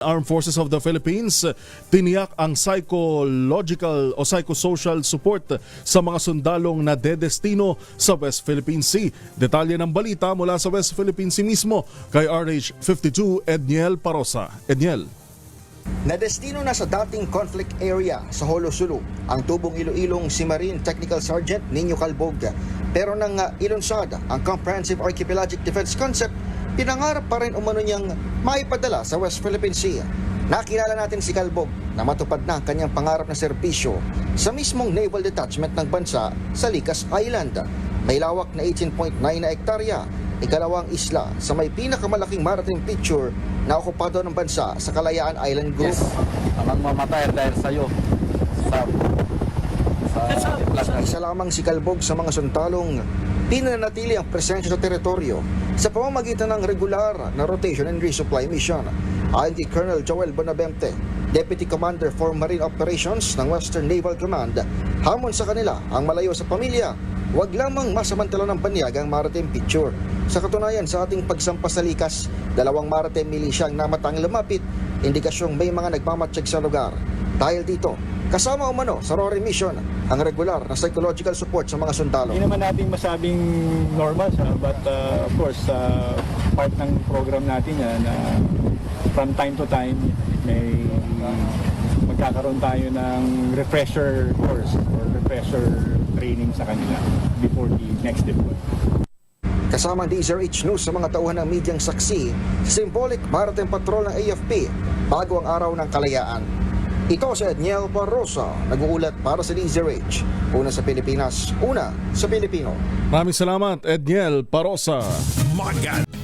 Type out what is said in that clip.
Armed Forces of the Philippines tiniyak ang psychological o psychosocial support sa mga sundalong na dedestino sa West Philippine Sea. Detalye ng balita mula sa West Philippine Sea mismo kay RH52 Edniel Parosa. Edniel. Nadestino na sa dating conflict area sa Holo Sulu ang tubong Iloilong si Marine Technical Sergeant Nino Calbog. Pero nang uh, ilunsad ang Comprehensive Archipelagic Defense Concept, pinangarap pa rin umano niyang maipadala sa West Philippine Sea. Nakilala natin si Calbog na matupad na ang kanyang pangarap na serbisyo sa mismong naval detachment ng bansa sa Likas Island. May lawak na 18.9 na hektarya, ikalawang isla sa may pinakamalaking maritime picture na okupado ng bansa sa Kalayaan Island Group. Yes. Amang mamatay dahil sa'yo. Sa, sa plaza. Isa lamang si Kalbog sa mga suntalong pinanatili ang presensya sa teritoryo sa pamamagitan ng regular na rotation and resupply mission. Ayon kay Colonel Joel Bonavente, Deputy Commander for Marine Operations ng Western Naval Command, hamon sa kanila ang malayo sa pamilya, huwag lamang masamantala ng panyag ang maritime picture. Sa katunayan sa ating pagsampa sa likas, dalawang maritime militia ang namatang lumapit, indikasyong may mga nagmamatsyag sa lugar. Dahil dito, kasama umano sa RORE mission ang regular na psychological support sa mga sundalo. Hindi naman natin masabing normal siya, but uh, of course, uh, part ng program natin yan na from time to time may magkakaroon tayo ng refresher course or refresher training sa kanila before the next deploy. Kasama ang DZRH News sa mga tauhan ng medyang saksi sa symbolic maritime patrol ng AFP bago ang araw ng kalayaan. Ito si Edniel Barrosa, nag-uulat para sa DZRH. Una sa Pilipinas, una sa Pilipino. Maraming salamat Edniel Parosa. Magan